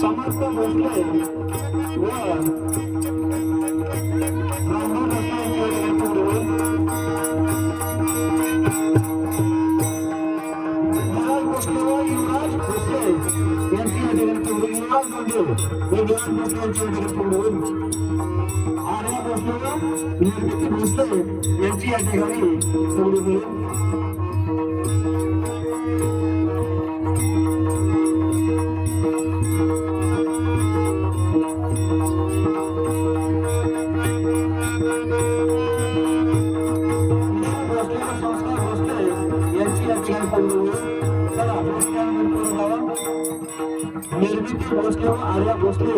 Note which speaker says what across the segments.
Speaker 1: समर्थ भोसले व रामभाऊ भोसले यांची या ठिकाणी पण बघू. युवराज भोसले व युवराज भोसले यांची या ठिकाणी पण बघू. युवराज भोसले व युवराज भोसले यांची या ठिकाणी पण बघू. आर्या भोसले व निर्मिती भोसले यांची या ठिकाणी निर्मिती भोसले व आर्या भोसले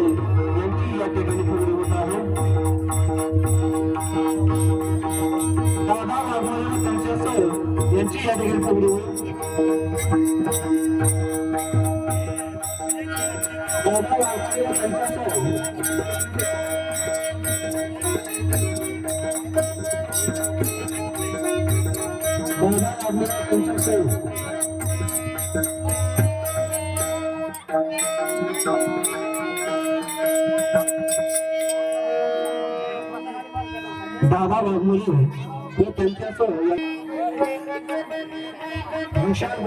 Speaker 1: यांची या ठिकाणी पूर्ण होत आहे दादा वाघमारे व त्यांच्या सह यांची या ठिकाणी पूर्ण होईल दादा वाघमारे त्यांच्या सह दादा वाघमारे व त्यांच्या सह वाघमोरे त्यांच्यासह विशाल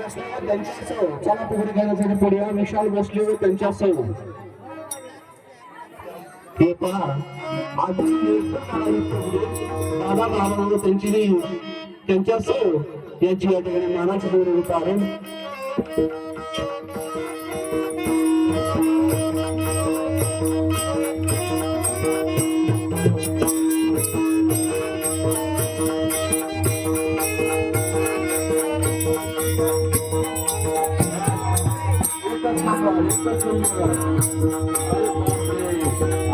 Speaker 1: त्यांच्यासह चला पुढे घेण्यासाठी पुढे विशाल भोसले त्यांच्यासह हे पहा आधी दादा बाबा व त्यांची त्यांच्यासह यांची या ठिकाणी मानाची जोड आहे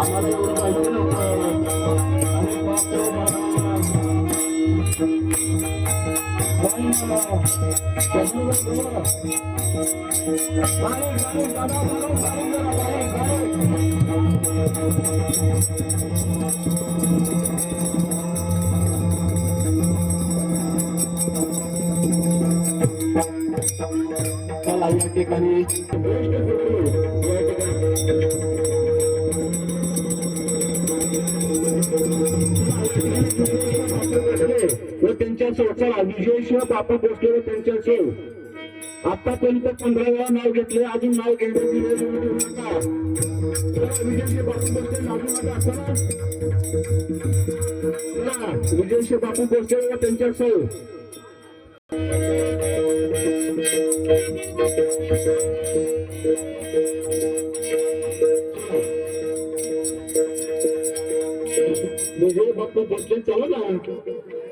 Speaker 1: आम्हाला एवढं माहिती नव्हतं. चला या ठिकाणी या ठिकाणी व चला विजय शिव बापू गोष्टीवर व त्यांच्या सो आतापर्यंत पंधरा वेळा नाव घेतले अजून नाव घेण्याची वेळ येऊ नका बापू भोसले लागू नका त्यांच्या सो विजय बापू भोसले चला ना